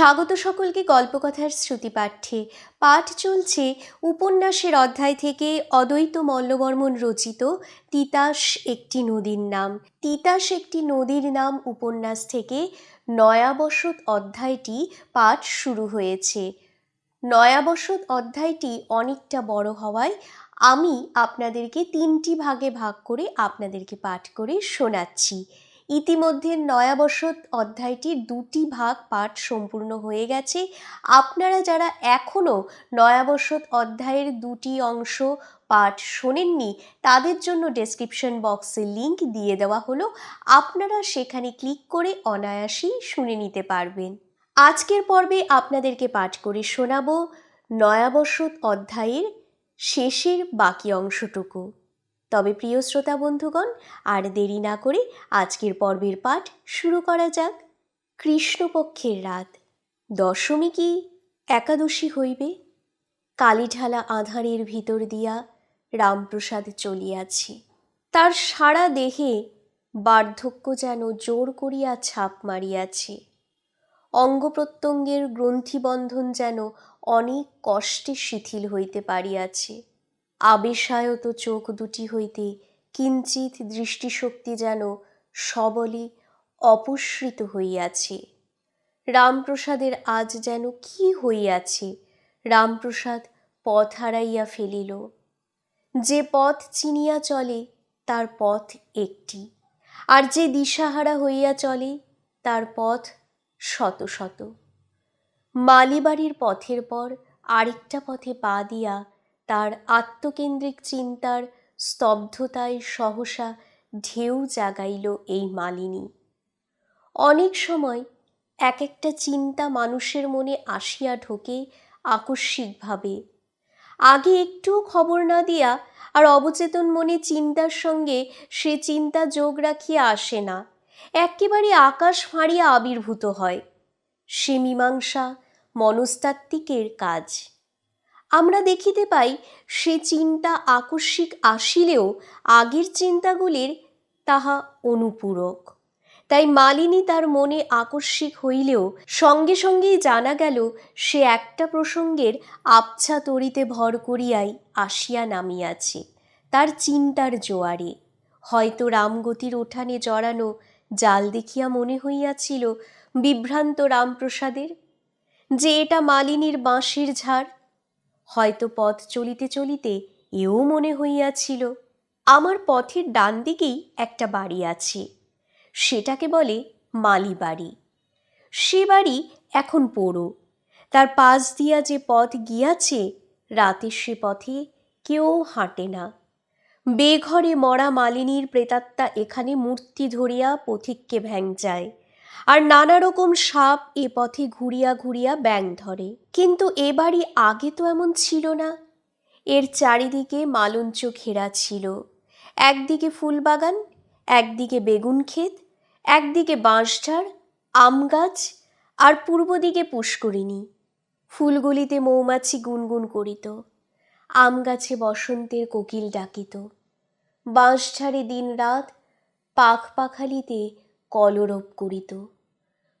স্বাগত সকলকে গল্পকথার শ্রুতিপাঠ্যে পাঠ চলছে উপন্যাসের অধ্যায় থেকে অদ্বৈত মল্লবর্মন রচিত তিতাস একটি নদীর নাম। তিতাস একটি নদীর নাম উপন্যাস থেকে নয়াবসত অধ্যায়টি পাঠ শুরু হয়েছে। নয়াবসত অধ্যায়টি অনেকটা বড় হওয়ায় আমি আপনাদেরকে তিনটি ভাগে ভাগ করে আপনাদেরকে পাঠ করে শোনাচ্ছি। ইতিমধ্যে নয়াবসত অধ্যায়টির দুটি ভাগ পাঠ সম্পূর্ণ হয়ে গেছে। আপনারা যারা এখনও নয়াবসত অধ্যায়ের দুটি অংশ পাঠ শোনেননি, তাদের জন্য ডেসক্রিপশন বক্সে লিংক দিয়ে দেওয়া হলো। আপনারা সেখানে ক্লিক করে অনায়াসেই শুনে নিতে পারবেন। আজকের পর্বে আপনাদেরকে পাঠ করে শোনাব নয়াবসত অধ্যায়ের শেষের বাকি অংশটুকু। তবে প্রিয় শ্রোতা বন্ধুগণ, আর দেরি না করে আজকের পর্বের পাঠ শুরু করা যাক। কৃষ্ণপক্ষের রাত। দশমী কি একাদশী হইবে? কালীঢালা আধারের ভিতর দিয়া রামপ্রসাদ চলিয়াছে। তার সারা দেহে বার্ধক্য যেন জোর করিয়া ছাপ মারিয়াছে। অঙ্গ প্রত্যঙ্গের গ্রন্থিবন্ধন যেন অনেক কষ্টে শিথিল হইতে পারিয়াছে। আবেশায়ত চোখ দুটি হইতে কিঞ্চিত দৃষ্টিশক্তি যেন সবলে অপসৃত হইয়াছে। রামপ্রসাদের আজ যেন কি হইয়াছে, রামপ্রসাদ পথ হারাইয়া ফেলিল। যে পথ চিনিয়া চলে, তার পথ একটি। আর যে দিশাহারা হইয়া চলে, তার পথ শত শত। মালিবাড়ির পথের পর আরেকটা পথে পা দিয়া তার আত্মকেন্দ্রিক চিন্তার স্তব্ধতায় সহসা ঢেউ জাগাইল এই মালিনী। অনেক সময় এক একটা চিন্তা মানুষের মনে আসিয়া ঢোকে আকস্মিকভাবে। আগে একটুও খবর না দিয়া আর অবচেতন মনে চিন্তার সঙ্গে সে চিন্তা যোগ রাখিয়া আসে না। একেবারে আকাশ ফাঁড়িয়া আবির্ভূত হয়। সে মীমাংসা মনস্তাত্ত্বিকের কাজ। আমরা দেখিতে পাই, সে চিন্তা আকস্মিক আসিলেও আগের চিন্তাগুলির তাহা অনুপূরক। তাই মালিনী তার মনে আকস্মিক হইলেও সঙ্গে সঙ্গেই জানা গেল, সে একটা প্রসঙ্গের আবছা তরিতে ভর করিয়াই আসিয়া নামিয়াছে, তার চিন্তার জোয়ারে। হয়তো রামগতির উঠানে জড়ানো জাল দেখিয়া মনে হইয়াছিল বিভ্রান্ত রামপ্রসাদের। যে এটা মালিনীর বাঁশির ঝাড় হয়তো পথ চলিতে চলিতে এও মনে হইয়াছিল, আমার পথের ডান দিকেই একটা বাড়ি আছে, সেটাকে বলে মালি বাড়ি। সে বাড়ি এখন পোড়ো, তার পাশ দিয়া যে পথ গিয়াছে রাতের সে পথে কেউ হাঁটে না। বেঘরে মরা মালিনীর প্রেতাত্মা এখানে মূর্তি ধরিয়া পথিককে ভ্যাং যায় আর নানা রকম সাপ এ পথে ঘুরিয়া ঘুরিয়া ব্যাং ধরে। কিন্তু এ বাড়ি আগে তো এমন ছিল না। এর চারিদিকে মালঞ্চ ঘেরা ছিল। একদিকে ফুলবাগান, একদিকে বেগুন ক্ষেত, একদিকে বাঁশঝাড়, আম গাছ আর পূর্ব দিকে পুষ্করিণী। ফুলগুলিতে মৌমাছি গুনগুন করিত। আম গাছে বসন্তের কোকিল ডাকিত। বাঁশঝাড়ে দিন রাত পাখ পাখালিতে কলরব করিত।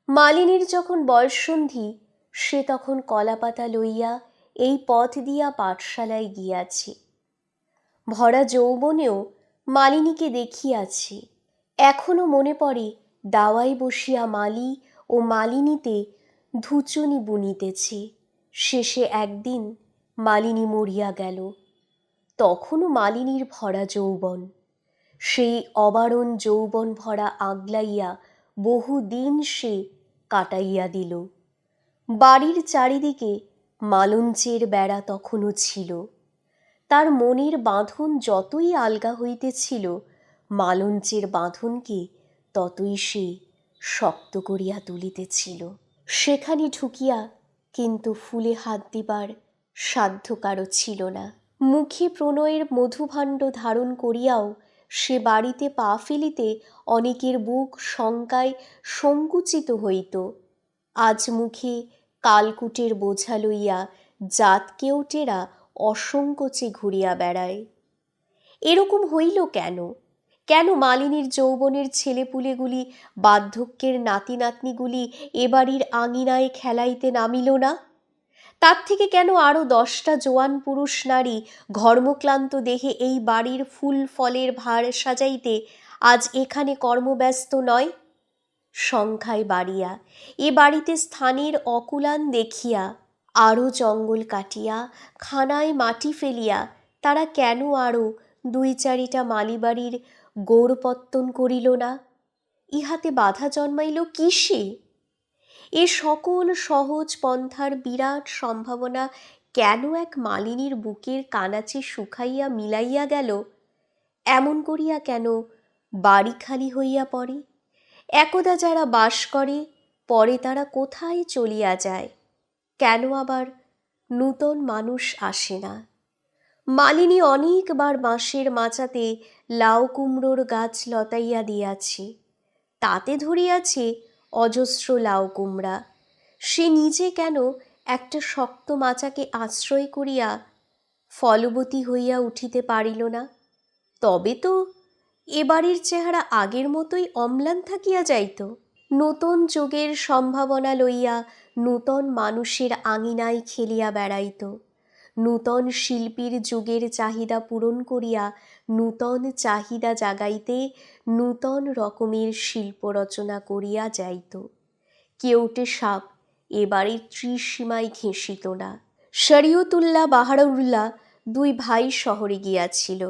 মালিনীর যখন বয়ঃসন্ধি, সে তখন কলাপাতা লইয়া এই পথ দিয়া পাঠশালায় গিয়াছে। ভরা যৌবনেও মালিনীকে দেখিয়াছে। এখনও মনে পড়ে, দাওয়ায় বসিয়া মালি ও মালিনীতে ধুচুনি বুনিতেছে। শেষে একদিন মালিনী মরিয়া গেল। তখনও মালিনীর ভরা যৌবন। সেই অবারণ যৌবন ভরা আগলাইয়া বহুদিন সে কাটাইয়া দিল। বাড়ির চারিদিকে মালঞ্চের বেড়া তখনও ছিল। তার মনের বাঁধন যতই আলগা হইতেছিল, মালঞ্চের বাঁধনকে ততই সে শক্ত করিয়া তুলিতেছিল। সেখানে ঢুকিয়া কিন্তু ফুলে হাত দিবার সাধ্য কারও ছিল না। মুখে প্রণয়ের মধুভাণ্ড ধারণ করিয়াও সে বাড়িতে পা ফেলিতে অনেকের বুক শঙ্কায় সংকুচিত হইত। আজ মুখে কালকুটের বোঝা লইয়া জাত কেউটেরা অসংকোচে ঘুরিয়া বেড়ায়। এরকম হইল কেন? কেন মালিনীর যৌবনের ছেলেপুলেগুলি, বার্ধক্যের নাতি নাতনিগুলি এ বাড়ির আঙিনায় খেলাইতে নামিল না? তার থেকে কেন আরও দশটা জোয়ান পুরুষ নারী ঘর্মক্লান্ত দেহে এই বাড়ির ফুল ফলের ভার সাজাইতে আজ এখানে কর্মব্যস্ত নয়? সংখ্যায় বাড়িয়া, এ বাড়িতে স্থানের অকুলান দেখিয়া আরও জঙ্গল কাটিয়া, খানায় মাটি ফেলিয়া, তারা কেন আরও দুই চারিটা মালিবাড়ির গৌরপত্তন করিল না? ইহাতে বাধা জন্মাইল কিসে? এ সকল সহজ পন্থার বিরাট সম্ভাবনা কেন এক মালিনীর বুকের কানাচে শুকাইয়া মিলাইয়া গেল? এমন করিয়া কেন বাড়ি খালি হইয়া পড়ে? একদা যারা বাস করে, পরে তারা কোথায় চলিয়া যায়? কেন আবার নূতন মানুষ আসে না? মালিনী অনেকবার বাঁশের মাচাতে লাউ কুমড়োর গাছ লতাইয়া দিয়াছে। তাতে ধরিয়াছে অজস্র লাউ কুমড়া। সে নিজে কেন একটা শক্ত মাচাকে আশ্রয় করিয়া ফলবতী হইয়া উঠিতে পারিল না? তবে তো এবাড়ির চেহারা আগের মতোই অম্লান থাকিয়া যাইত। নূতন যুগের সম্ভাবনা লইয়া নূতন মানুষের আঙিনায় খেলিয়া বেড়াইত। নূতন শিল্পীর যুগের চাহিদা পূরণ করিয়া নূতন চাহিদা জাগাইতে নূতন রকমের শিল্প রচনা করিয়া যাইত। কেউটে সাপ এবারের ত্রিসীমায় ঘেঁষিত না। শরীয়তুল্লাহ বাহারুল্লাহ দুই ভাই শহরে গিয়াছিল।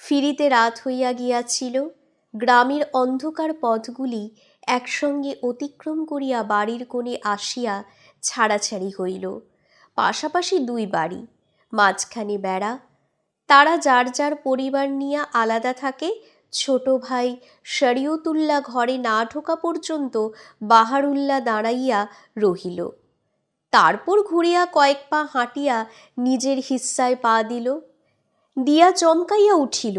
ফিরিতে রাত হইয়া গিয়াছিল। গ্রামের অন্ধকার পথগুলি একসঙ্গে অতিক্রম করিয়া বাড়ির কোণে আসিয়া ছাড়াছাড়ি হইল। পাশাপাশি দুই বাড়ি, মাঝখানে বেড়া। তারা যার যার পরিবার নিয়ে আলাদা থাকে, ছোট ভাই শরীয়তুল্লাহ ঘরে না ঢোকা পর্যন্ত বাহারুল্লাহ দাঁড়াইয়া রহিল। তারপর ঘুরিয়া কয়েক পা হাঁটিয়া নিজের হিস্সায় পা দিল। দিয়া চমকাইয়া উঠিল।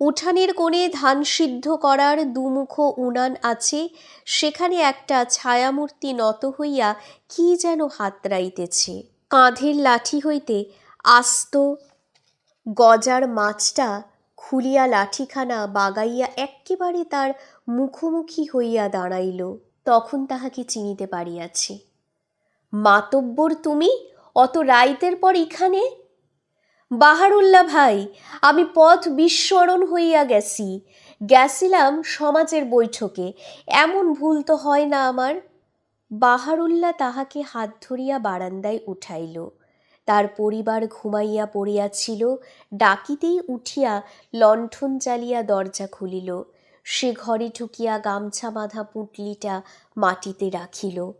উঠানের কোণে ধান সিদ্ধ করার দুমুখ উনান আছে, সেখানে একটা ছায়ামূর্তি নত হইয়া কি যেন হাতড়াইতেছে। কাঁধের লাঠি হইতে আস্ত গজার মাছটা খুলিয়া লাঠিখানা বাগাইয়া এক্কেবারে তার মুখোমুখি হইয়া দাঁড়াইল, তখন তাহাকে চিনিতে পারিয়াছে, মাতব্বর তুমি? অত রাইতের পর এখানে? বাহারুল্লাহ ভাই, আমি পথ বিস্মরণ হইয়া গেছি, গেছিলাম সমাজের বৈঠকে, এমন ভুল তো হয় না আমার? বাহারুল্লাহ তাহাকে হাত ধরিয়া বারান্দায় উঠাইল। তার পরিবার ঘুমাইয়া পড়িয়াছিল, ডাকিতেই উঠিয়া লণ্ঠন জ্বালিয়া দরজা খুলিল। সে ঘরে ঢুকিয়া গামছা বাঁধা পুঁটলিটা মাটিতে রাখিল।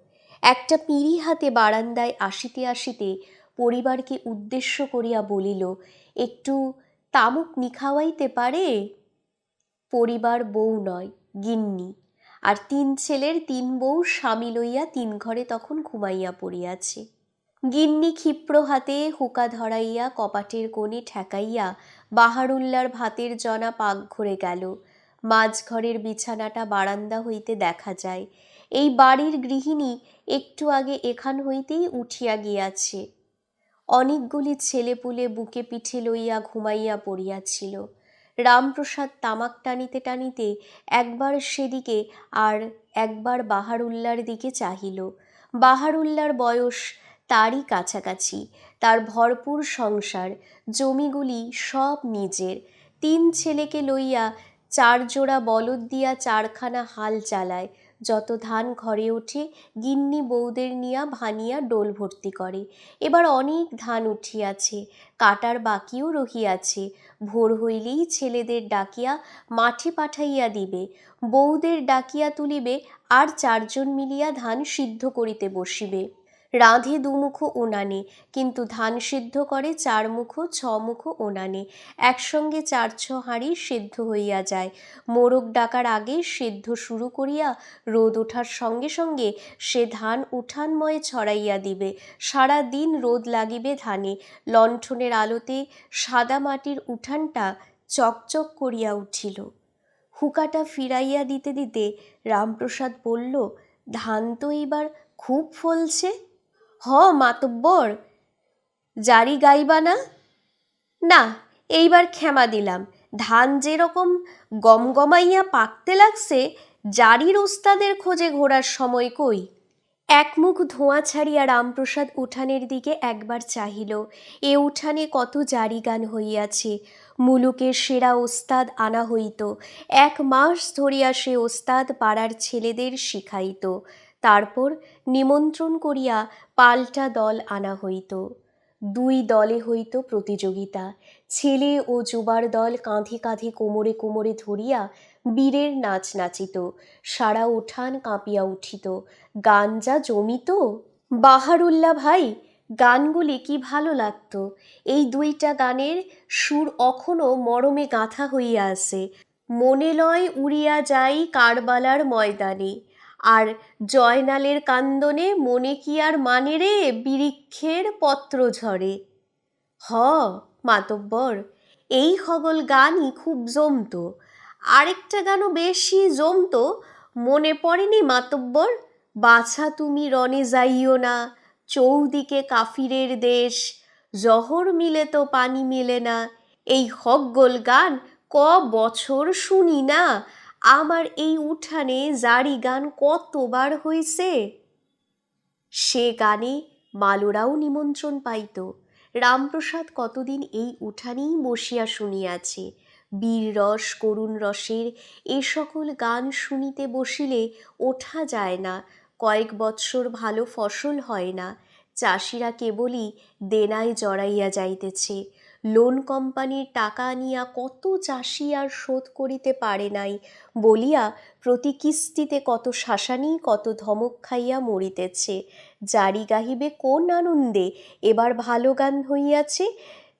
একটা পিঁড়ি হাতে বারান্দায় আসিতে আসিতে পরিবারকে উদ্দেশ্য করিয়া বলিল, একটু তামুক নিখাওয়াইতে পারে? পরিবার বউ নয়, গিন্নি। আর তিন ছেলের তিন বউ স্বামী লইয়া তিন ঘরে তখন ঘুমাইয়া পড়িয়াছে। গিন্নি ক্ষিপ্র হাতে হুকা ধরাইয়া কপাটের কোণে ঠেকাইয়া বাহারুল্লার ভাতের জনা পাকঘরে গেল। মাঝঘরের বিছানাটা বারান্দা হইতে দেখা যায়। এই বাড়ির গৃহিণী একটু আগে এখান হইতেই উঠিয়া গিয়াছে। অনেকগুলি ছেলেপুলে বুকে পিঠে লইয়া ঘুমাইয়া পড়িয়াছিল। রামপ্রসাদ তামাক টানিতে টানিতে একবার সেদিকে আর একবার বাহারুল্লার দিকে চাহিল। বাহারুল্লার বয়স তারই কাছাকাছি, তার ভরপুর সংসার, জমিগুলি সব নিজের। তিন ছেলেকে লইয়া চার জোড়া বলদ দিয়া চারখানা হাল চালায়, যত ধান ঘরে ওঠে, গিন্নি বৌদের নিয়া ভানিয়া ডোল ভর্তি করে। এবার অনেক ধান উঠিয়াছে, কাটার বাকিও রহিয়াছে ভোর হইলেই ছেলেদের ডাকিয়া মাঠে পাঠাইয়া দিবে। বউদের ডাকিয়া তুলিবে, আর চারজন মিলিয়া ধান সিদ্ধ করিতে বসিবে। রাঁধে দুমুখো ওনানে কিন্তু ধান সিদ্ধ করে চারমুখো, ছমুখো ওনানে একসঙ্গে চার ছ হাঁড়ি সিদ্ধ হইয়া যায়। মোরগ ডাকার আগে সিদ্ধ শুরু করিয়া রোদ ওঠার সঙ্গে সঙ্গে সে ধান উঠানময় ছড়াইয়া দিবে। সারা দিন রোদ লাগিবে ধানে। লণ্ঠনের আলোতে সাদা মাটির উঠানটা চকচক করিয়া উঠিল। হুকাটা ফিরাইয়া দিতে দিতে রামপ্রসাদ বলল, ধান তো এইবার খুব ফলছে। হ, মাতব্বর। জারি গাইবা না? না, এইবার ক্ষমা দিলাম। ধান যেরকম গমগমাইয়া পাকতে লাগছে, জারির ওস্তাদের খোঁজে ঘোরার সময় কই? এক মুখ ধোঁয়া ছাড়িয়া রামপ্রসাদ উঠানের দিকে একবার চাহিল। এ উঠানে কত জারি গান হইয়াছে। মুলুকের সেরা ওস্তাদ আনা হইত। এক মাস ধরিয়া সে ওস্তাদ পাড়ার ছেলেদের শিখাইত। তারপর নিমন্ত্রণ করিয়া পাল্টা দল আনা হইত। দুই দলে হইত প্রতিযোগিতা। ছেলে ও যুবার দল কাঁধে কাঁধে কোমরে কোমরে ধরিয়া বীরের নাচ নাচিত। সারা উঠান কাঁপিয়া উঠিত। গান যা জমিত? বাহারুল্লাহ ভাই, গানগুলি কি ভালো লাগতো? এই দুইটা গানের সুর অখনো মরমে গাঁথা হইয়া আছে। মনে লয় উড়িয়া যাই কারবালার ময়দানে। আর জয়নালের কান্দনে মনে কি আর মানে রে বিরিক্ষের পত্র ঝরে হ, মাতব্বর, এই হগল গানই খুব জমতো। আরেকটা গানও বেশি জমতো, মনে পড়েনি মাতব্বর? বাছা তুমি রনে যাইও না, চৌদিকে কাফিরের দেশ। জহর মিলে তো পানি মেলে না, এই হগল গান ক বছর শুনি না? আমার এই উঠানে জারি গান কতবার হইছে? সে গানে মালোরাও নিমন্ত্রণ পাইত। রামপ্রসাদ কতদিন এই উঠানেই বসিয়া শুনিয়াছে। বীর রস, করুণ রসের এ সকল গান শুনিতে বসিলে ওঠা যায় না। কয়েক বৎসর ভালো ফসল হয় না। চাষিরা কেবলই দেনায় জড়াইয়া যাইতেছে। লোন কোম্পানির টাকা আনিয়া কত চাষি আর শোধ করিতে পারে নাই, বলিয়া প্রতি কিস্তিতে কত শাসানি, কত ধমক খাইয়া মরিতেছে। জারি গাহিবে কোন আনন্দে, এবার ভালো গান হইয়াছে,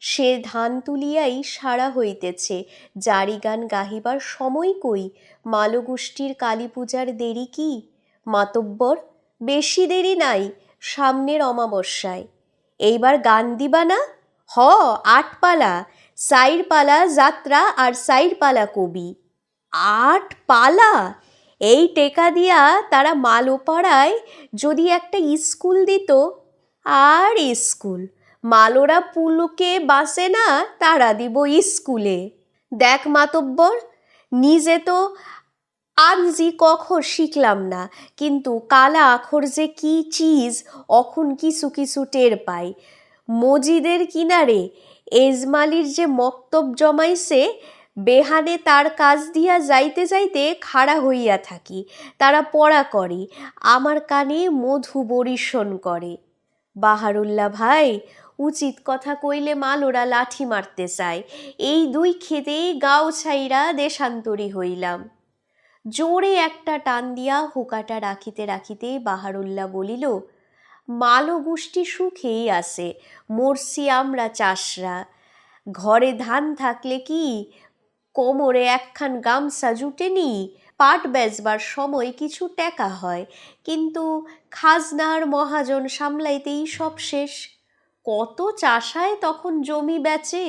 সে ধান তুলিয়াই সারা হইতেছে। জারি গান গাহিবার সময় কই, মালগোষ্ঠীর কালী পূজার দেরি কি? মাতব্বর, বেশি দেরি নাই, সামনের অমাবস্যায়। এইবার গান দিবা না? হ, আটপালা সাইর পালা যাত্রা আর সাইর পালা কবি। আট পালা এই টেকা দিয়া তারা মালোপাড়ায় যদি একটা স্কুল দিত। আর স্কুল? মালোরা পুলুকে বাসে না, তারা দিব স্কুলে। দেখ মাতব্বর, নিজে তো আনজি কখর শিখলাম না, কিন্তু কালা আখর যে কি চিজ, অখন কিছু কিছু টের পাই। মজিদের কিনারে এজমালির যে মক্তব জমাইছে, বেহানে তার কাজ দিয়া যাইতে যাইতে খাড়া হইয়া থাকি, তারা পড়া করে, আমার কানে মধু বরিশন করে। বাহারুল্লাহ ভাই, উচিত কথা কইলে মালোরা লাঠি মারতে চায়, এই দুই খেতেই গাও ছাইরা দেশান্তরী হইলাম। জোরে একটা টান দিয়া হুকাটা রাখিতে রাখিতে বাহারুল্লাহ বলিল মালো সুখেই আছে, মরছি আমরা চাষরা। ঘরে ধান থাকলে কি কোমরে একখান গামছা জুটেনি পাট বেচবার সময় কিছু টেকা হয়, কিন্তু খাজনার মহাজন সামলাইতেই সব শেষ। কত চাষায় তখন জমি বেচে?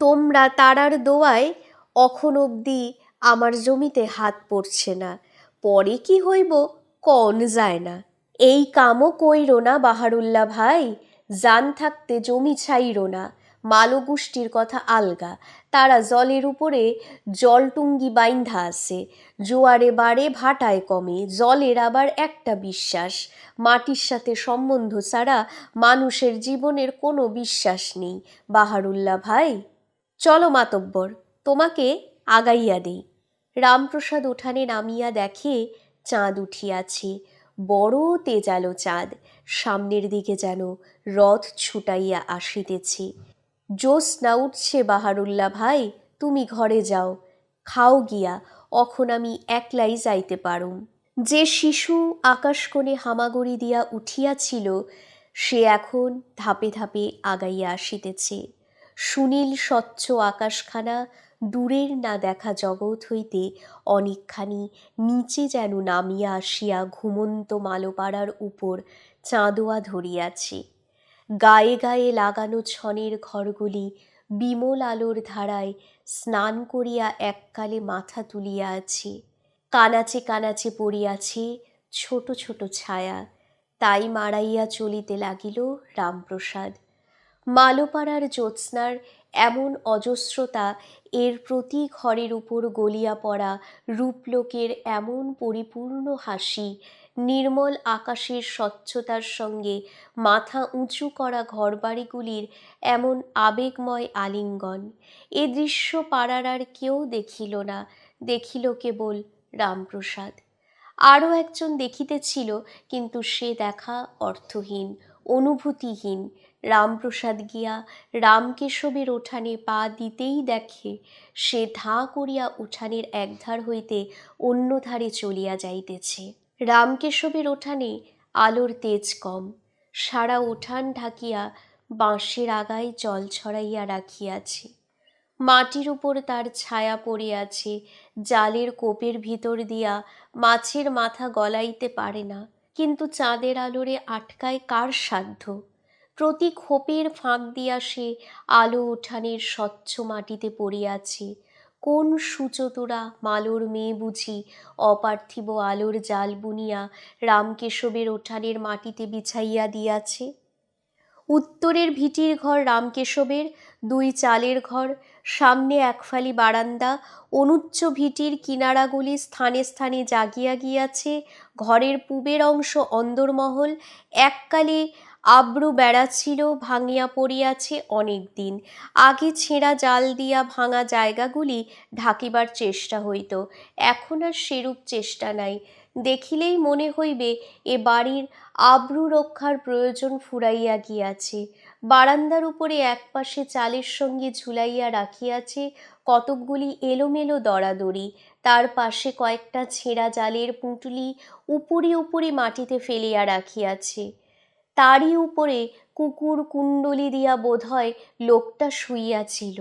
তোমরা তারার দোয়ায় অখন অবধি আমার জমিতে হাত পড়ছে না, পরে কি হইব কন যায় না। এই কামও কইরো না বাহারুল্লাহ ভাই, জান থাকতে জমি ছাইরো না, মালগোষ্ঠীর কথা আলগা, তারা জলের উপরে জলটুঙ্গি বাইন্ধা আছে, জোয়ারে বাড়ে ভাটায় কমে, জলের আবার একটা বিশ্বাস, মাটির সাথে সম্বন্ধ ছাড়া মানুষের জীবনের কোনো বিশ্বাস নেই বাহারুল্লাহ ভাই। চলো মাতব্বর, তোমাকে আগাইয়া দেই। রামপ্রসাদ উঠানে নামিয়া দেখে চাঁদ উঠিয়াছে বড় তেজালো চাঁদ সামনের দিকে যেন রথ ছুটাইয়া আসিতেছে। জ্যোৎস্না উঠছে বাহারুল্লাহ ভাই, তুমি ঘরে যাও, খাও গিয়া, অখন আমি একলাই যাইতে পারুম। যে শিশু আকাশকোণে হামাগুড়ি দিয়া উঠিয়াছিল, সে এখন ধাপে ধাপে আগাইয়া আসিতেছে। সুনীল স্বচ্ছ আকাশখানা দূরের না দেখা জগৎ হইতে অনেকখানি নিচে যেন নামিয়া আসিয়া ঘুমন্ত মালোপাড়ার উপর চাঁদোয়া ধরিয়াছে। গায়ে গায়ে লাগানো ছনের ঘরগুলি বিমল আলোর ধারায় স্নান করিয়া এককালে মাথা তুলিয়া আছে। কানাচে কানাচে পড়িয়াছে ছোট ছোট ছায়া। তাই মারাইয়া চলিতে লাগিল রামপ্রসাদ। মালোপাড়ার জ্যোৎস্নার এমন অজস্রতা এর প্রতি ঘরের উপর গলিয়া পড়া রূপলোকের এমন পরিপূর্ণ হাসি, নির্মল আকাশের স্বচ্ছতার সঙ্গে মাথা উঁচু করা ঘরবাড়িগুলির এমন আবেগময় আলিঙ্গন। এ দৃশ্য পাড়ার আর কেউ দেখিল না, দেখিল কেবল রামপ্রসাদ। আরও একজন দেখিতেছিল, কিন্তু সে দেখা অর্থহীন, অনুভূতিহীন রামপ্রসাদ গিয়া রামকেশবের ওঠানে পা দিতেই দেখে, সে ধা করিয়া উঠানের একধার হইতে অন্য ধারে চলিয়া যাইতেছে। রামকেশবের ওঠানে আলোর তেজ কম, সারা উঠান ঢাকিয়া বাঁশের আগায় জল ছড়াইয়া রাখিয়াছে। মাটির উপর তার ছায়া পড়ে আছে জালের কোপের ভিতর দিয়া মাছের মাথা গলাইতে পারে না, কিন্তু চাঁদের আলোরে আটকায় কার সাধ্য? প্রতি খোপের ফাঁক দিয়া সে আলো উঠানের স্বচ্ছ মাটিতে পড়িয়াছে কোন সুচতুরা মালোর মেয়ে বুঝি অপার্থিব আলোর জাল বুনিয়া রামকেশবের ওঠানের মাটিতে বিছাইয়া দিয়াছে? উত্তরের ভিটির ঘর রামকেশবের, দুই চালের ঘর, সামনে একফালি বারান্দা, অনুচ্চ ভিটির কিনারাগুলি স্থানে স্থানে জাগিয়া গিয়াছে। ঘরের পূবের অংশ অন্দরমহল, এককালে আব্রু বেড়া ছিল ভাঙিয়া পড়িয়াছে অনেক দিন আগে ছেঁড়া জাল দিয়া ভাঙা জায়গাগুলি ঢাকিবার চেষ্টা হইত, এখন আর সেরূপ চেষ্টা নাই। দেখিলেই মনে হইবে, এ বাড়ির আব্রু রক্ষার প্রয়োজন ফুরাইয়া গিয়াছে। বারান্দার উপরে একপাশে চালের সঙ্গে ঝুলাইয়া রাখিয়াছে কতকগুলি এলোমেলো দরাদরি তার পাশে কয়েকটা ছেঁড়া জালের পুঁটুলি উপরি উপরি মাটিতে ফেলিয়া রাখিয়াছে। তারই উপরে কুকুর কুণ্ডলি দিয়া বোধহয় লোকটা শুইয়াছিল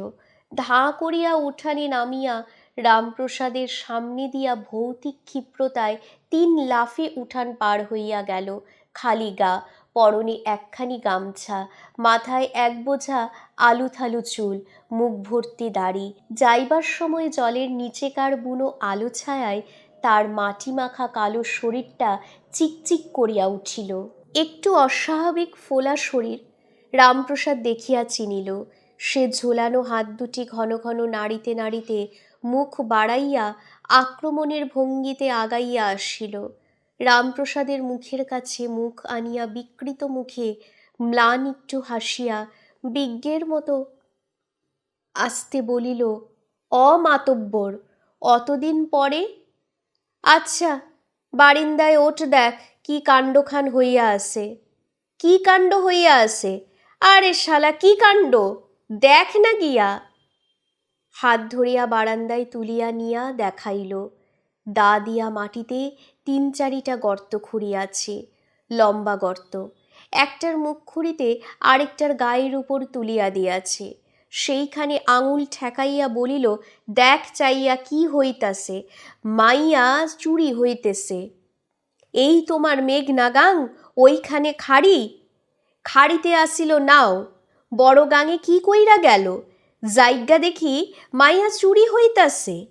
ধা করিয়া উঠানে নামিয়া রামপ্রসাদের সামনে দিয়া ভৌতিক ক্ষিপ্রতায় তিন লাফে উঠান পার হইয়া গেল। খালি গা, পরনে একখানি গামছা, মাথায় এক বোঝা আলু থালু চুল, মুখ ভর্তি দাড়ি। যাইবার সময় জলের নিচেকার বুনো আলো ছায়ায় তার মাটি মাখা কালো শরীরটা চিকচিক করিয়া উঠিল। একটু অস্বাভাবিক ফোলা শরীর রামপ্রসাদ দেখিয়া চিনিল। সে ঝোলানো হাত দুটি ঘন ঘন নাড়িতে নাড়িতে মুখ বাড়াইয়া আক্রমণের ভঙ্গিতে আগাইয়া আসিল। রামপ্রসাদের মুখের কাছে মুখ আনিয়া বিকৃত মুখে ম্লান একটু হাসিয়া বিজ্ঞের মতো আসতে বলিল, অমাতব্বর, অতদিন পরে? আচ্ছা বারিন্দায় ওঠ দেখ কি কাণ্ডখান হইয়া আছে? কি কাণ্ড হইয়া আছে? আরে শালা, কি কাণ্ড? দেখ না গিয়া। হাত ধরিয়া বারান্দায় তুলিয়া নিয়া দেখাইল, দা দিয়া মাটিতে তিন চারিটা গর্ত খুঁড়িয়াছে, লম্বা গর্ত। একটার মুখ খুঁড়িতে আরেকটার গায়ের উপর তুলিয়া দিয়াছে। সেইখানে আঙুল ঠেকাইয়া বলিল, দেখ চাইয়া কি হইতাছে, মাইয়া চুরি হইতেছে। এই তোমার মেঘ নাগাং ওইখানে খাড়ি। খাড়িতে আসিল, নাও। বড় গাঙে কি কইরা গেল? জাইগা দেখি মাইয়া চুরি হইতাছে।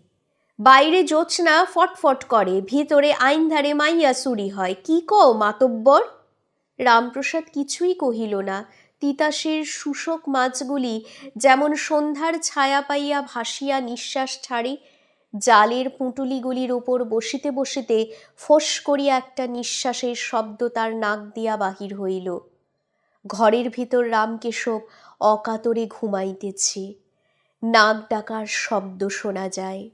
বাইরে জোছনা ফটফট করে, ভিতরে আইনধারে মাইয়া চুরি হয়। কি কও, মাতব্বর? রামপ্রসাদ কিছুই কহিল না। তিতাসের শুশক মাছগুলি যেমন সন্ধ্যার ছায়া পাইয়া ভাসিয়া নিঃশ্বাস ছাড়ে জালের পুঁটুলিগুলির ওপর বসিতে বসিতে ফোঁস করিয়া একটা নিঃশ্বাসের শব্দ তার নাক দিয়া বাহির হইল। ঘরের ভিতর রামকেশব অকাতরে ঘুমাইতেছে। নাক ডাকার শব্দ শোনা যায়।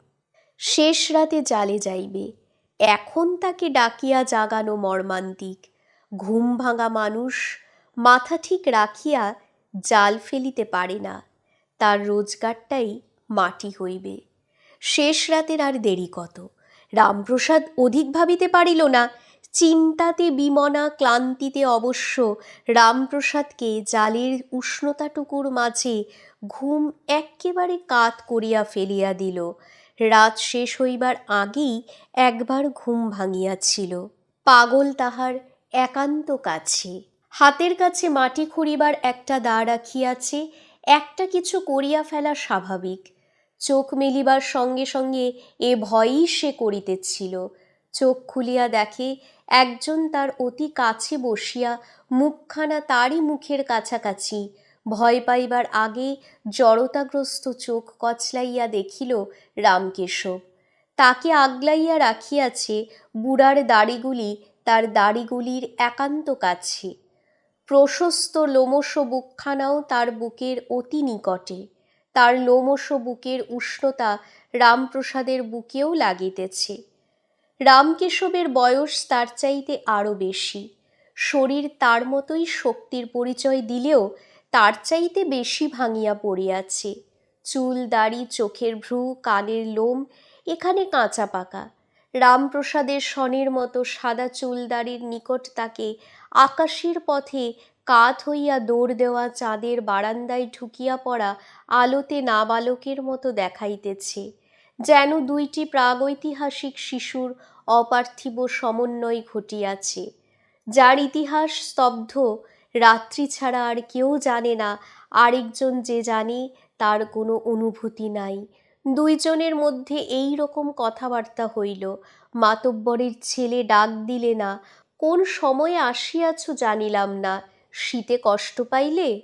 শেষ রাতে জালে যাইবে। এখন তাকে ডাকিয়া জাগানো মর্মান্তিক। ঘুম ভাঙা মানুষ মাথা ঠিক রাখিয়া জাল ফেলিতে পারে না। তার রোজগারটাই মাটি হইবে। শেষ রাতের আর দেরি কত? রামপ্রসাদ অধিক ভাবিতে পারিল না, চিন্তাতে, বিমনা ক্লান্তিতে অবশ্য রামপ্রসাদকে জালের উষ্ণতাটুকুর মাঝে ঘুম এক্কেবারে কাত করিয়া ফেলিয়া দিল। রাত শেষ হইবার আগেই একবার ঘুম ভাঙিয়াছিল। পাগল তাহার একান্ত কাছে। হাতের কাছে মাটি খুঁড়িবার একটা দা রাখিয়াছে, একটা কিছু করিয়া ফেলা স্বাভাবিক। চোখ মেলিবার সঙ্গে সঙ্গে এ ভয়ই সে করিতেছিল। চোখ খুলিয়া দেখে একজন তার অতি কাছে বসিয়া মুখখানা তারই মুখের কাছাকাছি ভয় পাইবার আগে জড়তাগ্রস্ত চোখ কচলাইয়া দেখিল রামকেশব। তাকে আগলাইয়া রাখিয়াছে বুড়ার দাড়িগুলি তার দাড়িগুলির একান্ত কাছে। প্রশস্ত লোমশ বুকখানাও তার বুকের অতি নিকটে। তার লোমশ বুকের উষ্ণতা রামপ্রসাদের বুকেও লাগিতেছে। রামকেশবের বয়স তার চাইতে আরও বেশি। শরীর তার মতোই শক্তির পরিচয় দিলেও তার চাইতে বেশি ভাঙিয়া পড়িয়াছে। চুল, দাড়ি, চোখের ভ্রু, কানের লোম এখানে কাঁচা পাকা। রামপ্রসাদের সনের মতো সাদা চুল দাড়ির নিকট তাকে আকাশের পথে কাত হইয়া দৌড় দেওয়া চাঁদের বারান্দায় ঢুকিয়া পড়া আলোতে নাবালকের মতো দেখাইতেছে, যেন দুইটি প্রাগৈতিহাসিক শিশুর অপার্থিব সমন্বয় ঘটিয়াছে, যার ইতিহাস স্তব্ধ, রাত্রি ছাড়া আর কেউ জানে না আরেকজন যে জানে তার কোনো অনুভূতি নাই। দুইজনের মধ্যে এই রকম কথাবার্তা হইল, মাতব্বরের ছেলে ডাক দিলে না, কোন সময়ে আসিয়াছ জানিলাম না শীতে কষ্ট পাইলে?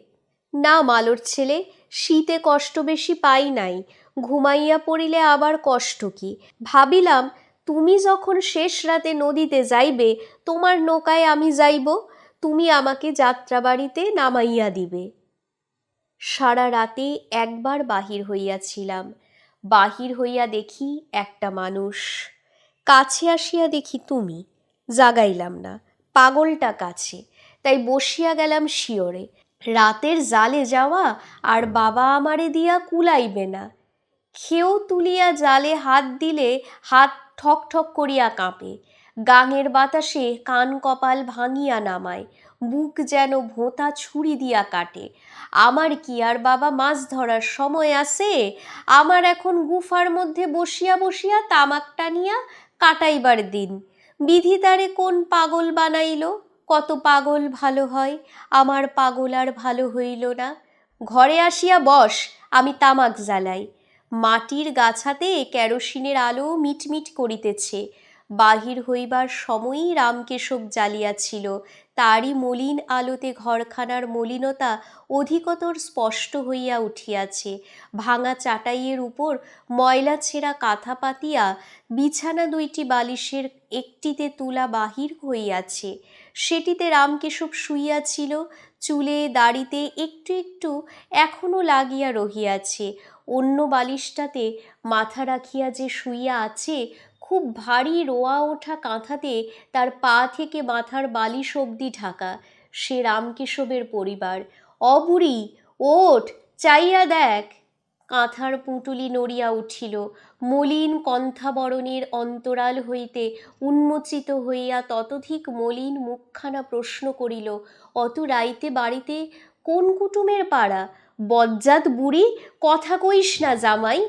না, মালোর ছেলে, শীতে কষ্ট বেশি পাই নাই। ঘুমাইয়া পড়িলে আবার কষ্ট কি? ভাবিলাম, তুমি যখন শেষ রাতে নদীতে যাইবে, তোমার নৌকায় আমি যাইব, তুমি আমাকে যাত্রাবাড়িতে নামাইয়া দিবে। সারা রাতে একবার বাহির হইয়াছিলাম। বাহির হইয়া দেখি একটা মানুষ। কাছে আসিয়া দেখি তুমি। জাগাইলাম না। পাগলটা কাছে। তাই বসিয়া গেলাম শিওরে রাতের জালে যাওয়া আর বাবা আমারে দিয়া কুলাইবে না। খেও তুলিয়া জালে হাত দিলে হাত ঠক ঠক করিয়া কাঁপে। গাঙের বাতাসে কান কপাল ভাঙিয়া নামায়। বুক যেন ভোঁতা ছুরি দিয়া কাটে। আমার কি আর বাবা মাছ ধরার সময় আছে? আমার এখন গুফার মধ্যে বসিয়া বসিয়া তামাক টানিয়া কাটাইবার দিন। বিধি তারে কোন পাগল বানাইল? কত পাগল ভালো হয়, আমার পাগল আর ভালো হইল না। ঘরে আসিয়া বস, আমি তামাক জ্বালাই। মাটির গাছাতে কেরোসিনের আলো মিটমিট করিতেছে। বাহির হইবার সময়ই রামকেশব জ্বালিয়াছিল। তারই মলিন আলোতে ঘরখানার মলিনতা অধিকতর স্পষ্ট হইয়া উঠিয়াছে। ভাঙা চাটাইয়ের উপর ময়লা ছেঁড়া কাঁথা পাতিয়া, বিছানা দুইটি বালিশের একটিতে তুলা বাহির হইয়াছে। সেটিতে রামকেশব শুইয়াছিল চুলে, দাড়িতে একটু একটু এখনও লাগিয়া রহিয়াছে। অন্য বালিশটাতে মাথা রাখিয়া যে শুইয়া আছে, খুব ভারী রোয়া ওঠা কাঁথাতে তার পা থেকে মাথার বালিশ অবধি ঢাকা। সে রামকেশবের পরিবার। অবুড়ি, ওঠ, চাইয়া দেখ। কাঁথার পুঁটুলি নড়িয়া উঠিল। মলিন কন্থাবরণের অন্তরাল হইতে উন্মোচিত হইয়া ততোধিক মলিন মুখখানা প্রশ্ন করিল, অত রাইতে বাড়িতে কোন কুটুমের পাড়া? বজ্জাত বুড়ি, কথা কইস না জামাই।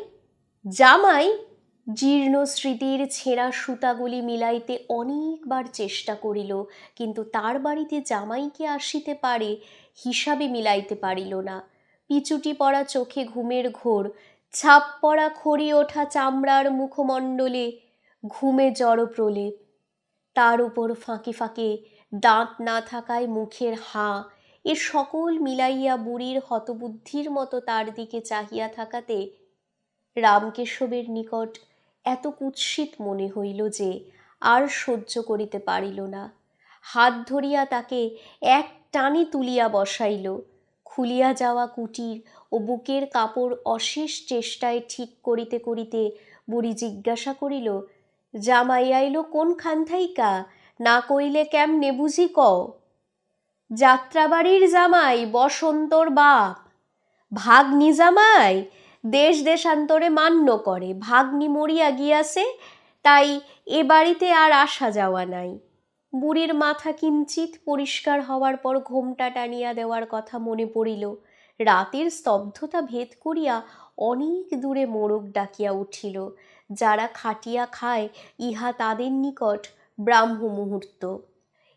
জামাই? জীর্ণ স্মৃতির ছেঁড়া সুতাগুলি মিলাইতে অনেকবার চেষ্টা করিল, কিন্তু তার বাড়িতে জামাইকে আসিতে পারে, হিসাবে মিলাইতে পারিল না। পিচুটি পড়া চোখে ঘুমের ঘোর, ছাপ পড়া খড়ি ওঠা চামড়ার মুখমণ্ডলে ঘুমে জড় প্রলেপ তার উপর ফাঁকে ফাঁকে দাঁত না থাকায় মুখের হাঁ, এ সকল মিলাইয়া বুড়ির হতবুদ্ধির মতো তার দিকে চাহিয়া থাকাতে রামকেশবের নিকট এত কুৎসিত মনে হইল যে আর সহ্য করিতে পারিল না। হাত ধরিয়া তাকে এক টানে তুলিয়া বসাইল। খুলিয়া যাওয়া কুটির ও বুকের কাপড় অশেষ চেষ্টায় ঠিক করিতে করিতে বুড়ি জিজ্ঞাসা করিল, জামাই আইল কোন খান থাইকা? না কইলে কেমনে বুঝি ক যাত্রাবাড়ির জামাই, বসন্তর বাপ। ভাগ্নি জামাই, দেশ দেশান্তরে মান্য করে। ভাগ্নি মরিয়া গিয়াছে, তাই এ বাড়িতে আর আসা যাওয়া নাই। বুড়ির মাথা কিঞ্চিত পরিষ্কার হওয়ার পর ঘোমটা টানিয়া দেওয়ার কথা মনে পড়িল। রাতের স্তব্ধতা ভেদ করিয়া অনেক দূরে মোরগ ডাকিয়া উঠিল। যারা খাটিয়া খায়, ইহা তাদের নিকট ব্রাহ্ম মুহূর্ত।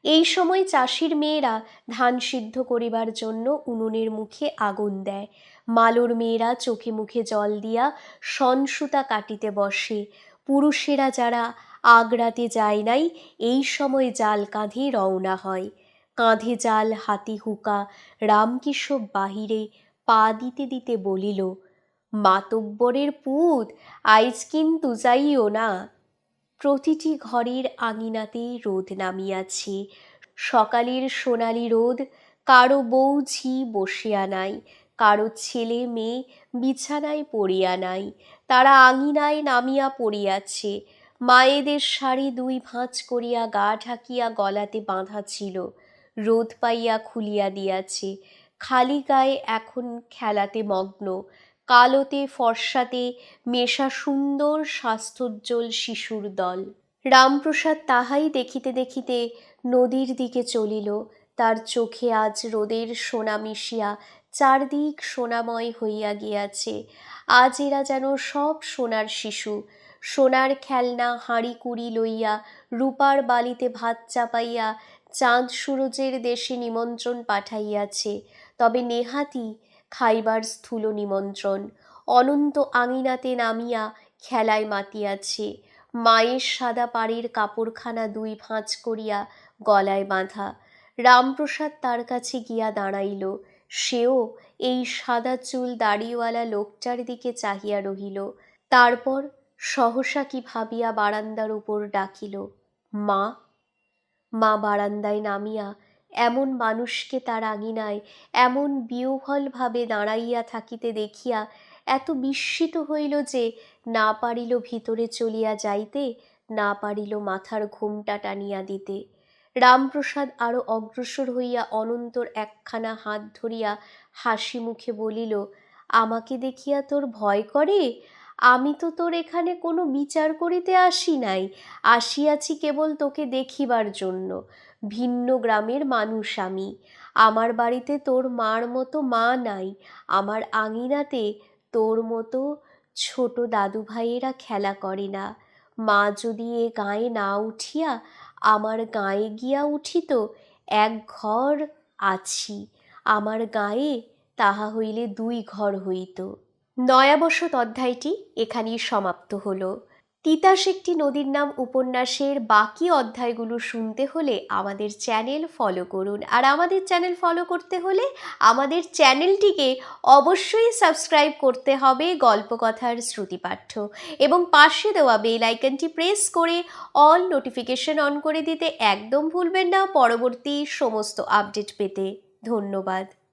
এই সময় চাষির মেয়েরা ধান সিদ্ধ করিবার জন্য উনুনের মুখে আগুন দেয়। মালোর মেয়েরা চোখে মুখে জল দিয়া সনসুতা কাটিতে বসে। পুরুষেরা যারা আগড়াতে যায় নাই, এই সময় জাল কাঁধে রওনা হয়। কাঁধে জাল, হাতি হুকা রামকেশব বাহিরে পা দিতে দিতে বলিল, মাতব্বরের পুত, আইজ কিন্তু যাইও না। প্রতিটি ঘরের আঙিনাতে রোদ নামিয়াছে। সকালের সোনালি রোদ, কারও বউ ঝি বসিয়া নাই, কারও ছেলে মেয়ে বিছানায় পড়িয়া নাই, তারা আঙিনায় নামিয়া পড়িয়াছে। মায়েদের শাড়ি দুই ভাঁজ করিয়া গা ঢাকিয়া গলাতে বাঁধা ছিল। রোদ পাইয়া খুলিয়া দিয়াছে। খালি গায়ে এখন খেলাতে মগ্ন। কালোতে ফর্সাতে মেশা সুন্দর স্বাস্থ্যোজ্জ্বল শিশুর দল। রামপ্রসাদ তাহাই দেখিতে দেখিতে নদীর দিকে চলিল। তার চোখে আজ রোদের সোনা মিশিয়া চারদিক সোনাময় হইয়া গিয়াছে। আজ এরা যেন সব সোনার শিশু। সোনার খেলনা হাঁড়ি কুড়ি লইয়া, রূপার বালিতে ভাত চাপাইয়া, চাঁদ সুরজের দেশে নিমন্ত্রণ পাঠাইয়াছে। তবে নেহাতি খাইবার স্থূল নিমন্ত্রণ। অনন্ত আঙিনাতে নামিয়া খেলায় মাতিয়াছে। মায়ের সাদা পাড়ের কাপড়খানা দুই ভাঁজ করিয়া গলায় বাঁধা। রামপ্রসাদ তার কাছে গিয়া দাঁড়াইল। সেও এই সাদা চুল দাড়িওয়ালা লোকটার দিকে চাহিয়া রহিল। তারপর সহসা কি ভাবিয়া বারান্দার উপর ডাকিল, মা মা বারান্দায় নামিয়া এমন মানুষকে তার আঙিনায় এমন বিহ্বলভাবে দাঁড়াইয়া থাকিতে দেখিয়া এত বিস্মিত হইল যে না পারিল ভিতরে চলিয়া যাইতে, না পারিল মাথার ঘুমটা টানিয়া দিতে। রামপ্রসাদ আরও অগ্রসর হইয়া অনন্তর একখানা হাত ধরিয়া হাসি মুখে বলিল, আমাকে দেখিয়া তোর ভয় করে? আমি তো তোর এখানে কোনো বিচার করিতে আসি নাই, আসিয়াছি কেবল তোকে দেখিবার জন্য। ভিন্ন গ্রামের মানুষ আমি। আমার বাড়িতে তোর মার মতো মা নাই, আমার আঙিনাতে তোর মতো ছোট দাদু ভাইয়েরা খেলা করে না। মা যদি এ গায়ে না উঠিয়া আমার গায়ে গিয়া উঠিত, এক ঘর আছি। আমার গায়ে তাহা হইলে দুই ঘর হইত। নয়াবসত অধ্যায়টি এখানেই সমাপ্ত হলো। তিতাস একটি নদীর নাম উপন্যাসের বাকি অধ্যায়গুলো শুনতে হলে আমাদের চ্যানেল ফলো করুন। আর আমাদের চ্যানেল ফলো করতে হলে আমাদের চ্যানেলটিকে অবশ্যই সাবস্ক্রাইব করতে হবে গল্পকথার শ্রুতিপাঠ্য। এবং পাশে দেওয়া বেল আইকনটি প্রেস করে অল নোটিফিকেশন অন করে দিতে একদম ভুলবেন না। পরবর্তী সমস্ত আপডেট পেতে ধন্যবাদ।